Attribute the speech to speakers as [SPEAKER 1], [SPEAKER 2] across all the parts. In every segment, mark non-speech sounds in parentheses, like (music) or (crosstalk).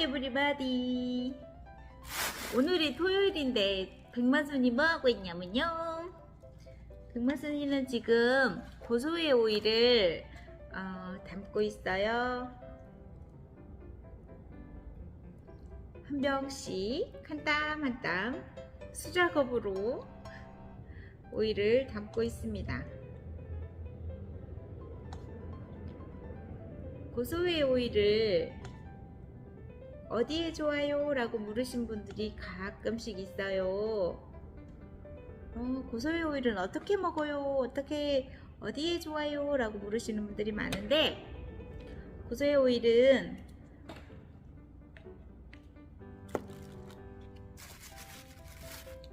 [SPEAKER 1] 에브리바디 오늘이 토요일인데 백마순이 뭐하고 있냐면요. 백마순이는 지금 고소의 오일을 어, 담고 있어요. 한 병씩 한 땀 한 땀 수작업으로 오일을 담고 있습니다. 고소의 오일을 어디에 좋아요? 라고 물으신 분들이 가끔씩 있어요. 어, 고소의 오일은 어떻게 먹어요? 어떻게, 어디에 좋아요? 라고 물으시는 분들이 많은데, 고소의 오일은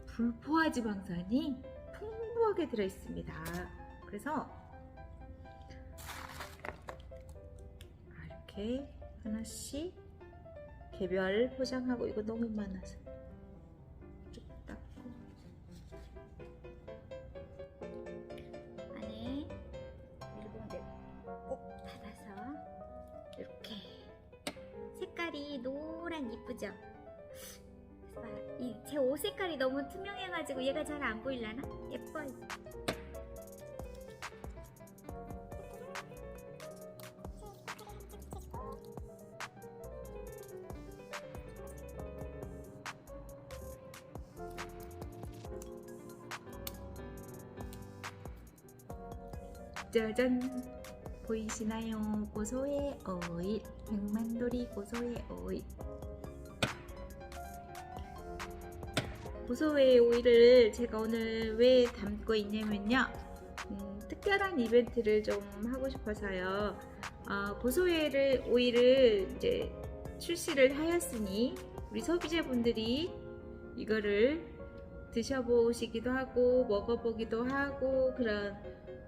[SPEAKER 1] 불포화 지방산이 풍부하게 들어있습니다. 그래서 이렇게 하나씩 개별 포장하고 이거 너무 많아서 쭉 닦고 안에 밀봉대 꼭 닫아서 이렇게 색깔이 노란 이쁘죠? 이제 옷 색깔이 너무 투명해가지고 얘가 잘 안 보일라나? 예뻐요. 짜잔 보이시나요? 고소의 오일 백만돌이 고소의 오일 고소의 오일을 제가 오늘 왜 담고 있냐면요. 음, 특별한 이벤트를 좀 하고 싶어서요. 어, 고소의 오일을 이제 출시를 하였으니 우리 소비자분들이 이거를 드셔보시기도 하고 먹어보기도 하고 그런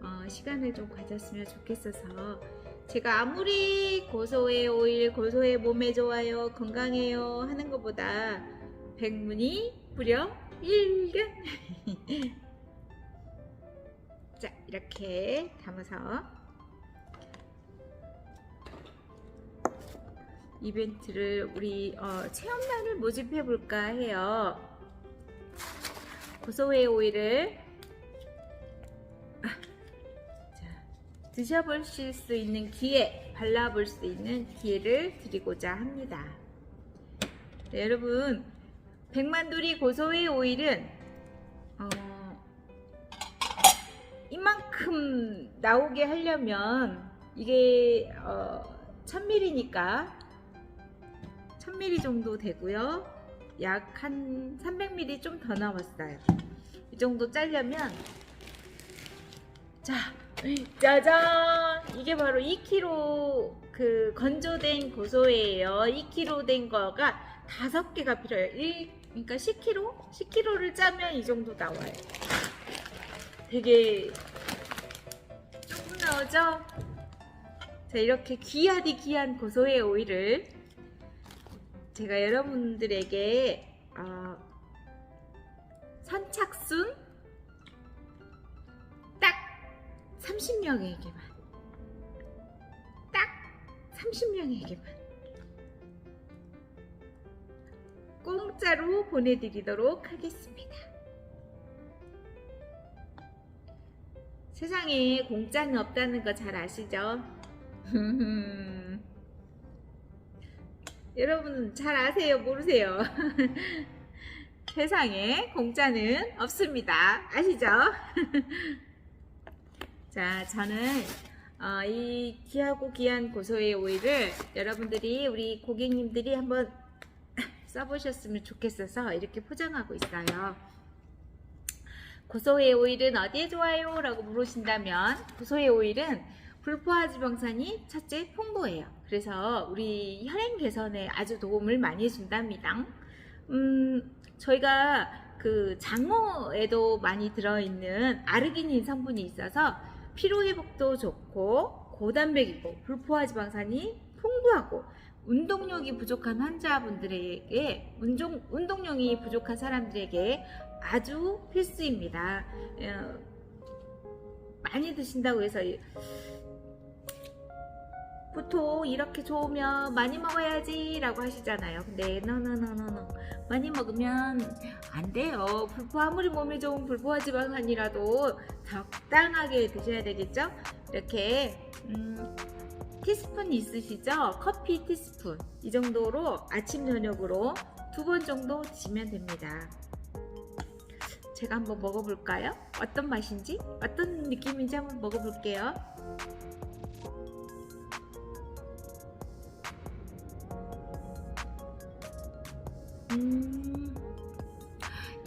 [SPEAKER 1] 어, 시간을 좀 가졌으면 좋겠어서. 제가 아무리 고소의 오일, 고소의 몸에 좋아요, 건강해요 하는 것보다 백문이 불여 일견. (laughs) 자 이렇게 담아서 이벤트를 우리 어, 체험단을 모집해 볼까 해요. 고소의 오일을 드셔보실 수 있는 기회, 발라볼 수 있는 기회를 드리고자 합니다. 네, 여러분, 백만두리 고소의 오일은 어, 이만큼 나오게 하려면 이게 어, 1000ml니까 1000ml 정도 되고요. 약 한 300ml 좀 더 나왔어요. 이 정도 짜려면 자, 짜잔! 이게 바로 2kg 그 건조된 고소예요. 2kg 된 거가 5개가 필요해요. 1, 그러니까 10kg? 10kg를 짜면 이 정도 나와요. 되게 조금 나오죠? 자, 이렇게 귀하디 귀한 고소의 오일을 제가 여러분들에게 어, 선착순 30명에게만 딱 30명에게만 공짜로 보내드리도록 하겠습니다. 세상에 공짜는 없다는 거 잘 아시죠? (laughs) 여러분 잘 아세요? 모르세요? (laughs) 세상에 공짜는 없습니다. 아시죠? (laughs) 자, 저는 어, 이 귀하고 귀한 고소의 오일을 여러분들이 우리 고객님들이 한번 (laughs) 써보셨으면 좋겠어서 이렇게 포장하고 있어요. 고소의 오일은 어디에 좋아요? 라고 물으신다면 고소의 오일은 불포화 지방산이 첫째 풍부해요. 그래서 우리 혈행 개선에 아주 도움을 많이 준답니다. 음, 저희가 그 장어에도 많이 들어있는 아르기닌 성분이 있어서 피로 회복도 좋고 고단백이고 불포화 지방산이 풍부하고 운동력이 부족한 환자분들에게 운동, 운동력이 부족한 사람들에게 아주 필수입니다. 어, 많이 드신다고 해서 보통 이렇게 좋으면 많이 먹어야지 라고 하시잖아요. 근데 노노노노노 많이 먹으면 안 돼요. 불포 아무리 몸에 좋은 불포화 지방산이라도 적당하게 드셔야 되겠죠? 이렇게 음, 티스푼 있으시죠? 커피 티스푼 이 정도로 아침 저녁으로 두 번 정도 드시면 됩니다. 제가 한번 먹어볼까요? 어떤 맛인지 어떤 느낌인지 한번 먹어볼게요. 음,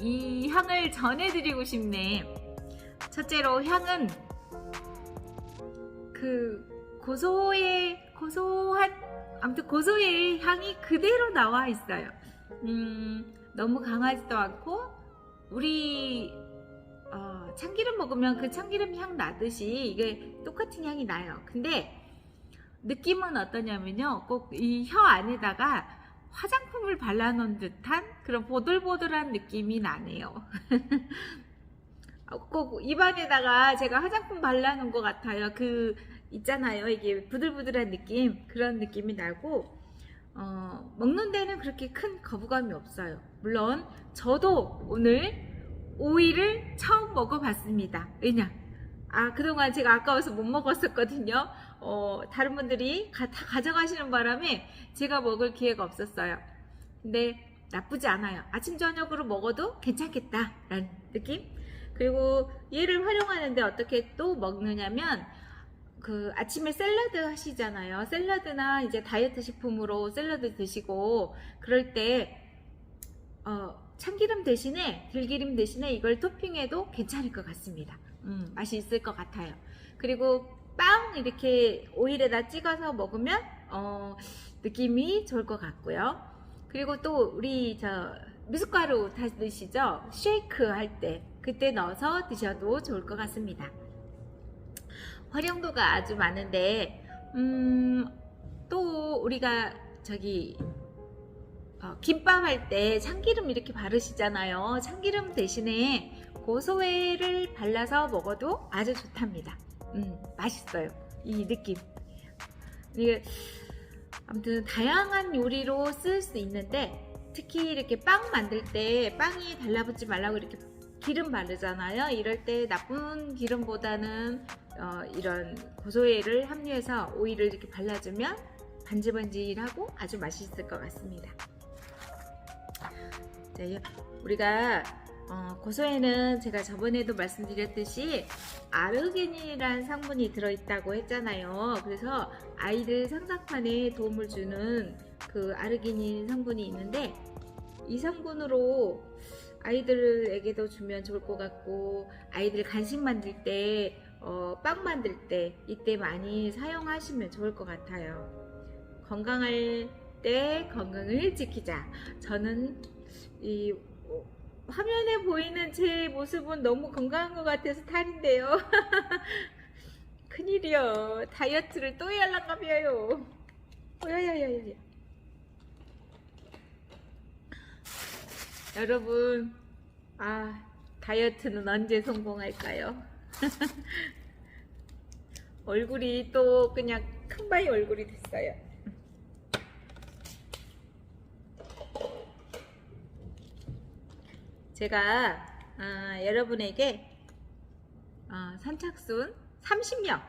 [SPEAKER 1] 이 향을 전해드리고 싶네. 첫째로 향은 그 고소의 고소한 아무튼 고소의 향이 그대로 나와 있어요. 음, 너무 강하지도 않고 우리 어, 참기름 먹으면 그 참기름 향 나듯이 이게 똑같은 향이 나요. 근데 느낌은 어떠냐면요. 꼭 이 혀 안에다가 화장품을 발라놓은 듯한 그런 보들보들한 느낌이 나네요. 어, (laughs) 꼭 입안에다가 제가 화장품 발라놓은 것 같아요. 그 있잖아요. 이게 부들부들한 느낌 그런 느낌이 나고 어, 먹는 데는 그렇게 큰 거부감이 없어요. 물론 저도 오늘 오이를 처음 먹어봤습니다. 왜냐? 아 그동안 제가 아까워서 못 먹었었거든요. 어, 다른 분들이 가, 다 가져가시는 바람에 제가 먹을 기회가 없었어요. 근데 나쁘지 않아요. 아침 저녁으로 먹어도 괜찮겠다라는 느낌. 그리고 얘를 활용하는데 어떻게 또 먹느냐면 그 아침에 샐러드 하시잖아요. 샐러드나 이제 다이어트 식품으로 샐러드 드시고 그럴 때 어, 참기름 대신에 들기름 대신에 이걸 토핑해도 괜찮을 것 같습니다. 음, 맛이 있을 것 같아요. 그리고 빵 이렇게 오일에다 찍어서 먹으면 어, 느낌이 좋을 것 같고요. 그리고 또 우리 저 미숫가루 다 드시죠? 쉐이크 할 때 그때 넣어서 드셔도 좋을 것 같습니다. 활용도가 아주 많은데 음, 또 우리가 저기 어, 김밥 할 때 참기름 이렇게 바르시잖아요. 참기름 대신에 고소회를 발라서 먹어도 아주 좋답니다. 음, 맛있어요. 이 느낌. 이게 아무튼 다양한 요리로 쓸 수 있는데 특히 이렇게 빵 만들 때 빵이 달라붙지 말라고 이렇게 기름 바르잖아요. 이럴 때 나쁜 기름보다는 어, 이런 고소회를 함유해서 오일을 이렇게 발라주면 반질반질하고 아주 맛있을 것 같습니다. 자, 우리가 어, 고소에는 제가 저번에도 말씀드렸듯이 아르기닌이라는 성분이 들어있다고 했잖아요. 그래서 아이들 상상판에 도움을 주는 그 아르기닌 성분이 있는데 이 성분으로 아이들에게도 주면 좋을 것 같고 아이들 간식 만들 때, 어, 빵 만들 때 이때 많이 사용하시면 좋을 것 같아요. 건강할 때 건강을 지키자. 저는 이 화면에 보이는 제 모습은 너무 건강한 것 같아서 탈인데요. (laughs) 큰일이요. 다이어트를 또 해야 할란가 봐요. 야야야야. 여러분, 아, 다이어트는 언제 성공할까요? (laughs) 얼굴이 또 그냥 큰 바위 얼굴이 됐어요. 제가 아, 여러분에게 어, 선착순 30명.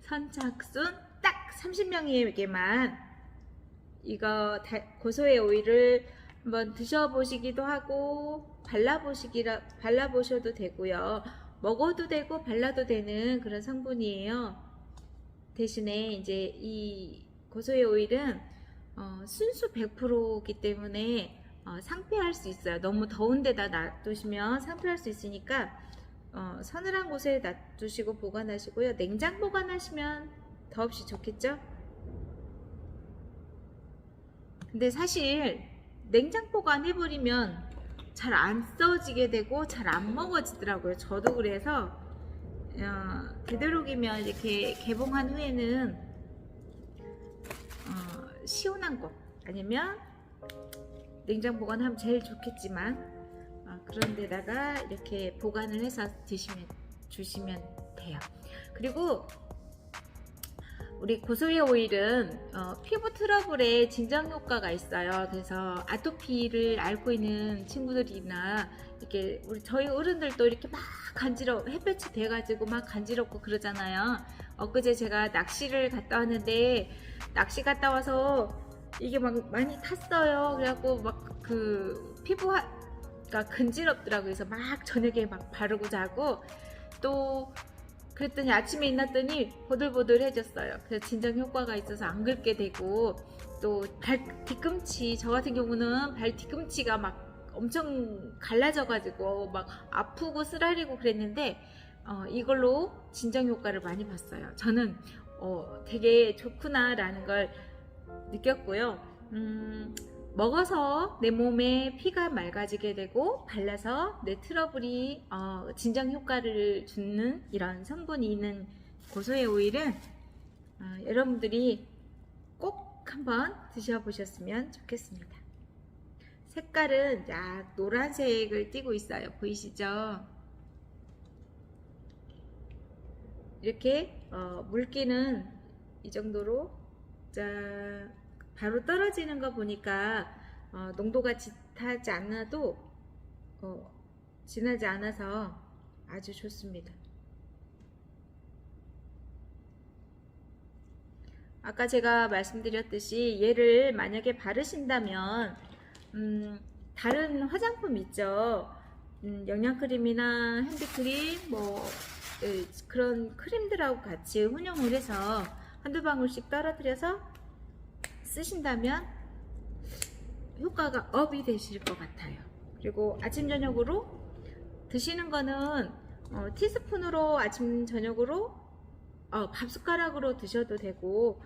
[SPEAKER 1] 선착순 딱 30명에게만 이거 다- 고소의 오일을 한번 드셔보시기도 하고 발라보시기라 발라보셔도 되고요. 먹어도 되고 발라도 되는 그런 성분이에요. 대신에 이제 이 고소의 오일은 어, 순수 100%이기 때문에 어, 상폐할 수 있어요. 너무 더운 데다 놔두시면 상폐할 수 있으니까 어, 서늘한 곳에 놔두시고 보관하시고요. 냉장 보관하시면 더없이 좋겠죠? 근데 사실 냉장 보관해버리면 잘 안 써지게 되고 잘 안 먹어지더라고요. 저도 그래서 어, 되도록이면 이렇게 개봉한 후에는 어, 시원한 거 아니면 냉장 보관하면 제일 좋겠지만 어, 그런 데다가 이렇게 보관을 해서 드시면 주시면 돼요. 그리고 우리 고소의 오일은 어, 피부 트러블에 진정 효과가 있어요. 그래서 아토피를 앓고 있는 친구들이나 이렇게 우리 저희 어른들도 이렇게 막 간지러 햇볕이 돼가지고 막 간지럽고 그러잖아요. 엊그제 제가 낚시를 갔다 왔는데 낚시 갔다 와서 이게 막 많이 탔어요. 그래갖고 막 그 피부가 근지럽더라고요. 그래서 막 저녁에 막 바르고 자고 또 그랬더니 아침에 일어났더니 보들보들해졌어요. 그래서 진정 효과가 있어서 안 긁게 되고 또 발 뒤꿈치 저 같은 경우는 발 뒤꿈치가 막 엄청 갈라져가지고 막 아프고 쓰라리고 그랬는데 어, 이걸로 진정 효과를 많이 봤어요. 저는 어, 되게 좋구나라는 걸 느꼈고요. 음, 먹어서 내 몸에 피가 맑아지게 되고 발라서 내 트러블이 어, 진정 효과를 주는 이런 성분이 있는 고소의 오일은 어, 여러분들이 꼭 한번 드셔보셨으면 좋겠습니다. 색깔은 약 노란색을 띠고 있어요. 보이시죠? 이렇게 어, 물기는 이 정도로 자 바로 떨어지는 거 보니까 어, 농도가 짙하지 않아도 어, 진하지 않아서 아주 좋습니다. 아까 제가 말씀드렸듯이 얘를 만약에 바르신다면 음, 다른 화장품 있죠. 음, 영양크림이나 핸드크림 뭐 예, 그런 크림들하고 같이 혼용을 해서 한두 방울씩 떨어뜨려서 쓰신다면 효과가 업이 되실 것 같아요. 그리고 아침 저녁으로 드시는 거는 어, 티스푼으로 아침 저녁으로 어, 밥 숟가락으로 드셔도 되고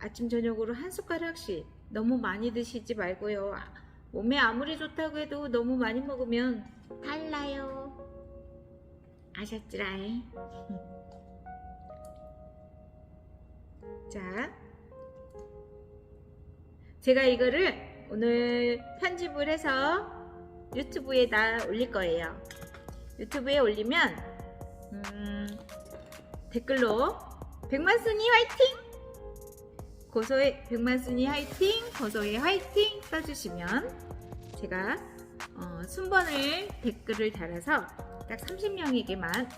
[SPEAKER 1] 아침 저녁으로 한 숟가락씩 너무 많이 드시지 말고요. 아, 몸에 아무리 좋다고 해도 너무 많이 먹으면 달라요. 아셨지라이? (laughs) 자, 제가 이거를 오늘 편집을 해서 유튜브에다 올릴 거예요. 유튜브에 올리면 음, 댓글로 백만순이 화이팅! 고소의 백만순이 화이팅! 고소의 화이팅! 써주시면 제가 어, 순번을 댓글을 달아서 딱 30명에게만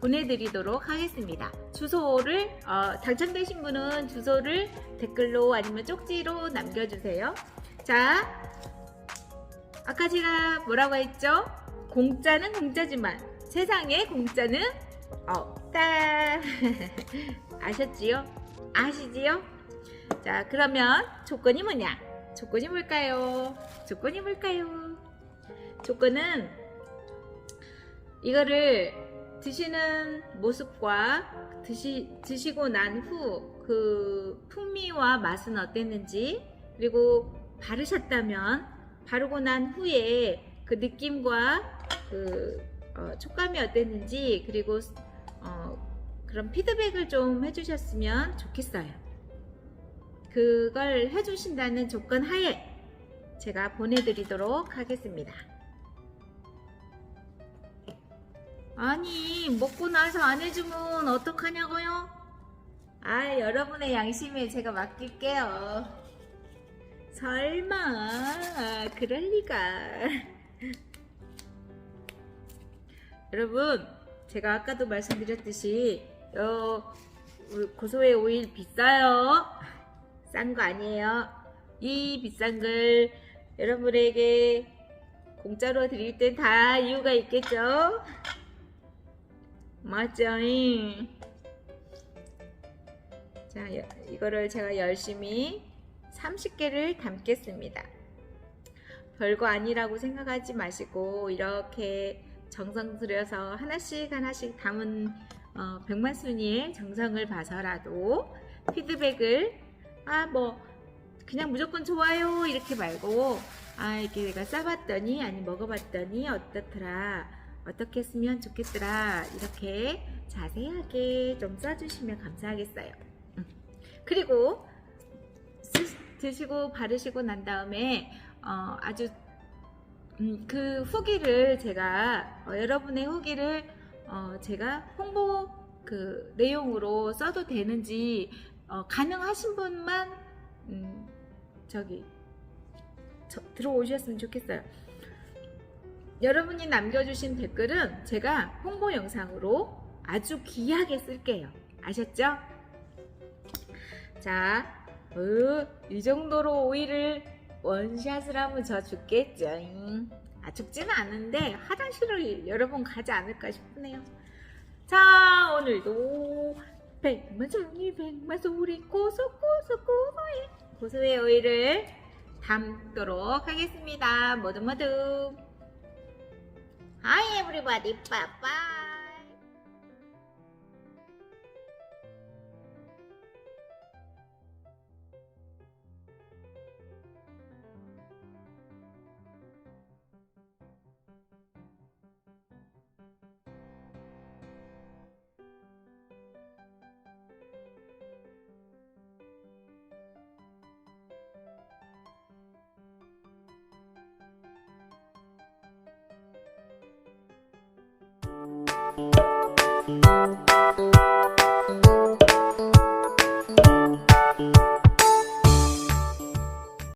[SPEAKER 1] 보내드리도록 하겠습니다. 주소를 어, 당첨되신 분은 주소를 댓글로 아니면 쪽지로 남겨주세요. 자, 아까 제가 뭐라고 했죠? 공짜는 공짜지만 세상에 공짜는 없다. (laughs) 아셨지요? 아시지요? 자, 그러면 조건이 뭐냐? 조건이 뭘까요? 조건이 뭘까요? 조건은 이거를 드시는 모습과 드시, 드시고 난 후 그 풍미와 맛은 어땠는지 그리고 바르셨다면 바르고 난 후에 그 느낌과 그 어, 촉감이 어땠는지 그리고 어, 그런 피드백을 좀 해주셨으면 좋겠어요. 그걸 해주신다는 조건 하에 제가 보내드리도록 하겠습니다. 아니 먹고 나서 안 해주면 어떡하냐고요? 아 여러분의 양심에 제가 맡길게요. 설마 그럴 리가. (laughs) 여러분 제가 아까도 말씀드렸듯이 요 고소의 오일 비싸요. 싼 거 아니에요. 이 비싼 걸 여러분에게 공짜로 드릴 땐 다 이유가 있겠죠? 맞죠? 자, 여- 이거를 제가 열심히 30개를 담겠습니다. 별거 아니라고 생각하지 마시고 이렇게 정성 들여서 하나씩 하나씩 담은 어, 백만순이의 정성을 봐서라도 피드백을 아 뭐 그냥 무조건 좋아요 이렇게 말고 아 이렇게 내가 싸봤더니 아니 먹어봤더니 어떻더라 어떻게 했으면 좋겠더라 이렇게 자세하게 좀 써주시면 감사하겠어요. 음. 그리고 쓰- 드시고 바르시고 난 다음에 어, 아주 음, 그 후기를 제가 어, 여러분의 후기를 어, 제가 홍보 그 내용으로 써도 되는지 어, 가능하신 분만 음, 저기 저- 들어오셨으면 좋겠어요. 여러분이 남겨주신 댓글은 제가 홍보 영상으로 아주 귀하게 쓸게요. 아셨죠? 자, 어, 이 정도로 오이를 원샷을 하면 저 죽겠죠. 아, 죽지는 않은데 화장실을 여러 번 가지 않을까 싶네요. 자, 오늘도 백만 소리 백만 소리 고소고소 고소해 고소의 오이를 담도록 하겠습니다. 모두 모두 Hi everybody, bye Thank you.